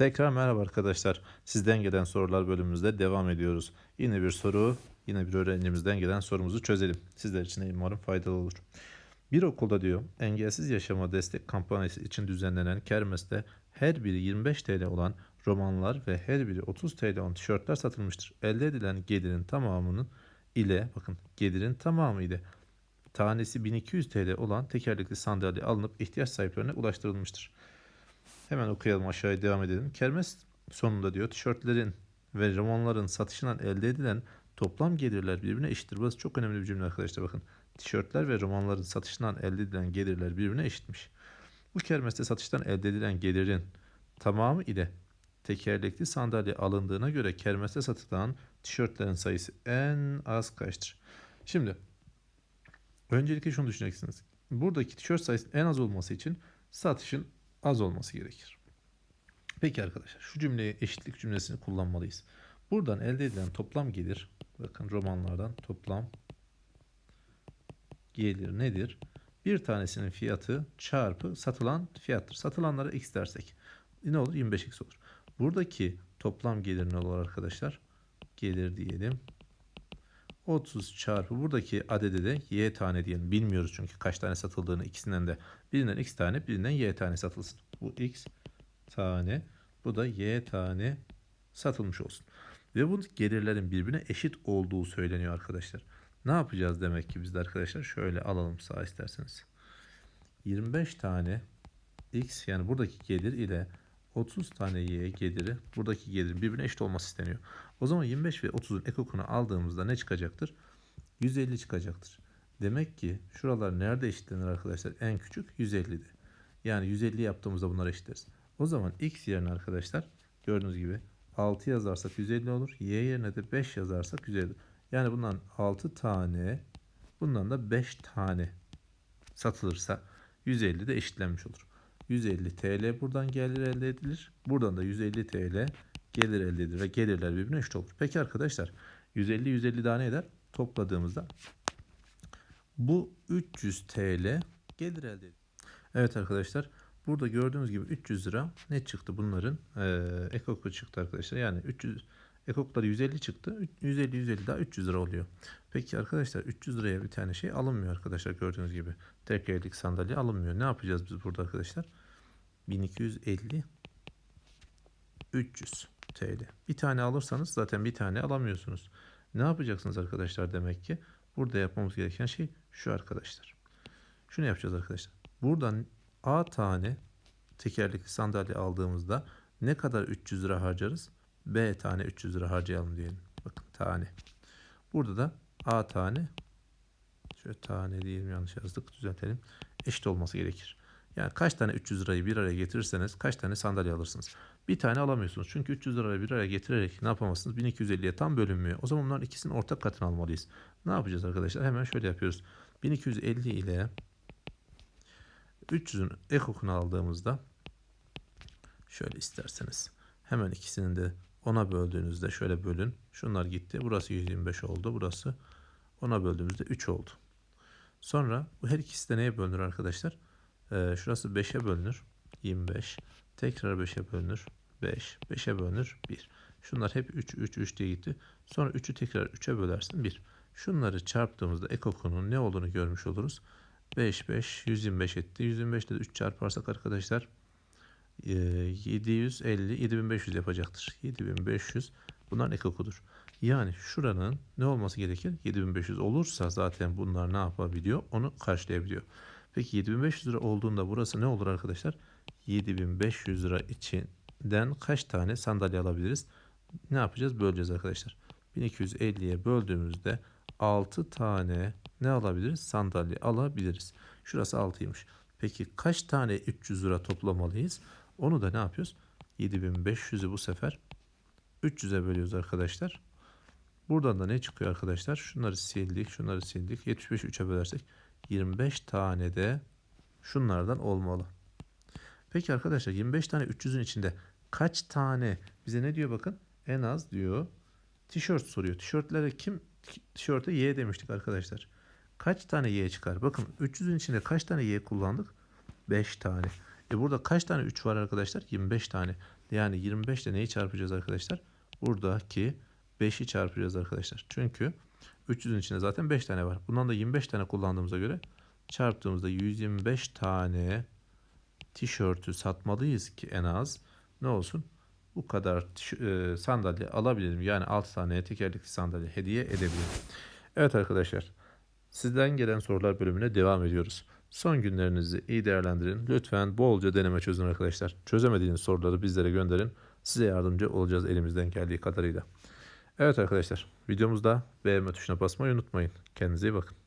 Tekrar merhaba arkadaşlar. Sizden gelen sorular bölümümüzde devam ediyoruz. Yine bir soru, yine bir öğrencimizden gelen sorumuzu çözelim. Sizler için umarım faydalı olur. Bir okulda diyor engelsiz yaşama destek kampanyası için düzenlenen kermeste her biri 25 TL olan romanlar ve her biri 30 TL olan tişörtler satılmıştır. Elde edilen gelirin tamamının ile bakın gelirin tamamı ile tanesi 1200 TL olan tekerlekli sandalye alınıp ihtiyaç sahiplerine ulaştırılmıştır. Hemen okuyalım aşağıya devam edelim. Kermes sonunda diyor tişörtlerin ve romanların satışından elde edilen toplam gelirler birbirine eşittir. Burası çok önemli bir cümle arkadaşlar bakın. Tişörtler ve romanların satışından elde edilen gelirler birbirine eşitmiş. Bu kermeste satıştan elde edilen gelirin tamamı ile tekerlekli sandalye alındığına göre kermeste satılan tişörtlerin sayısı en az kaçtır? Şimdi öncelikle şunu düşüneceksiniz. Buradaki tişört sayısının en az olması için satışın az olması gerekir. Peki arkadaşlar şu cümleyi eşitlik cümlesini kullanmalıyız. Buradan elde edilen toplam gelir bakın romanlardan toplam gelir nedir? Bir tanesinin fiyatı çarpı satılan fiyattır. Satılanlara x dersek ne olur? 25x olur. Buradaki toplam gelir ne olur arkadaşlar? Gelir diyelim. 30 çarpı buradaki adede de y tane diyelim. Bilmiyoruz çünkü kaç tane satıldığını ikisinden de. Birinden x tane birinden y tane satılsın. Bu x tane bu da y tane satılmış olsun. Ve bu gelirlerin birbirine eşit olduğu söyleniyor arkadaşlar. Ne yapacağız demek ki biz de arkadaşlar? Şöyle alalım sağ isterseniz. 25 tane x yani buradaki gelir ile 30 tane y geliri buradaki gelirin birbirine eşit olması isteniyor. O zaman 25 ve 30'un ekokunu aldığımızda ne çıkacaktır? 150 çıkacaktır. Demek ki şuralar nerede eşitlenir arkadaşlar? En küçük 150'de. Yani 150 yaptığımızda bunları eşitleriz. O zaman x yerine arkadaşlar gördüğünüz gibi 6 yazarsak 150 olur. Y yerine de 5 yazarsak 150. Yani bundan 6 tane bundan da 5 tane satılırsa 150 de eşitlenmiş olur. 150 TL buradan gelir elde edilir. Buradan da 150 TL gelir elde edilir ve gelirler birbirine eşit olur. Peki arkadaşlar 150 150 daha ne eder? Topladığımızda bu 300 TL gelir elde edilir. Evet arkadaşlar burada gördüğünüz gibi 300 lira ne çıktı bunların ee, ekoku çıktı arkadaşlar. Yani 300 ekokları 150 çıktı. 150 150 daha 300 lira oluyor. Peki arkadaşlar 300 liraya bir tane şey alınmıyor arkadaşlar gördüğünüz gibi. Tekerlekli sandalye alınmıyor. Ne yapacağız biz burada arkadaşlar? 1250 300 TL. Bir tane alırsanız zaten bir tane alamıyorsunuz. Ne yapacaksınız arkadaşlar demek ki? Burada yapmamız gereken şey şu arkadaşlar. Şunu yapacağız arkadaşlar. Buradan A tane tekerlekli sandalye aldığımızda ne kadar 300 lira harcarız? B tane 300 lira harcayalım diyelim. Bakın tane. Burada da A tane şöyle tane diyelim yanlış yazdık düzeltelim. Eşit olması gerekir. Yani kaç tane 300 lirayı bir araya getirirseniz kaç tane sandalye alırsınız? Bir tane alamıyorsunuz. Çünkü 300 lirayı bir araya getirerek ne yapamazsınız? 1250'ye tam bölünmüyor. O zaman bunların ikisinin ortak katını almalıyız. Ne yapacağız arkadaşlar? Hemen şöyle yapıyoruz. 1250 ile 300'ün ekokunu aldığımızda şöyle isterseniz hemen ikisinin de 10'a böldüğünüzde şöyle bölün. Şunlar gitti. Burası 125 oldu. Burası 10'a böldüğümüzde 3 oldu. Sonra bu her ikisi de neye bölünür arkadaşlar? Ee, şurası 5'e bölünür. 25. Tekrar 5'e bölünür. 5. 5'e bölünür. 1. Şunlar hep 3, 3, 3 diye gitti. Sonra 3'ü tekrar 3'e bölersin. 1. Şunları çarptığımızda ekokunun ne olduğunu görmüş oluruz. 5, 5, 125 etti. 125 ile de 3 çarparsak arkadaşlar 750, 7500 yapacaktır. 7500 bunların ekokudur. Yani şuranın ne olması gerekir? 7500 olursa zaten bunlar ne yapabiliyor? Onu karşılayabiliyor. Peki 7500 lira olduğunda burası ne olur arkadaşlar? 7500 lira içinden kaç tane sandalye alabiliriz? Ne yapacağız? Böleceğiz arkadaşlar. 1250'ye böldüğümüzde 6 tane ne alabiliriz? Sandalye alabiliriz. Şurası 6'ymış. Peki kaç tane 300 lira toplamalıyız? Onu da ne yapıyoruz? 7500'ü bu sefer 300'e bölüyoruz arkadaşlar. Buradan da ne çıkıyor arkadaşlar? Şunları sildik, şunları sildik. 75'i 3'e bölersek 25 tane de şunlardan olmalı. Peki arkadaşlar 25 tane 300'ün içinde kaç tane bize ne diyor bakın? En az diyor. Tişört soruyor. Tişörtlere kim tişörte Y demiştik arkadaşlar. Kaç tane Y çıkar? Bakın 300'ün içinde kaç tane Y kullandık? 5 tane. E burada kaç tane 3 var arkadaşlar? 25 tane. Yani 25 ile neyi çarpacağız arkadaşlar? Buradaki 5'i çarpacağız arkadaşlar. Çünkü 300'ün içinde zaten 5 tane var. Bundan da 25 tane kullandığımıza göre çarptığımızda 125 tane tişörtü satmalıyız ki en az ne olsun? Bu kadar e, sandalye alabilelim. Yani 6 tane tekerlekli sandalye hediye edebilirim. Evet arkadaşlar. Sizden gelen sorular bölümüne devam ediyoruz. Son günlerinizi iyi değerlendirin. Lütfen bolca deneme çözün arkadaşlar. Çözemediğiniz soruları bizlere gönderin. Size yardımcı olacağız elimizden geldiği kadarıyla. Evet arkadaşlar videomuzda beğenme tuşuna basmayı unutmayın. Kendinize iyi bakın.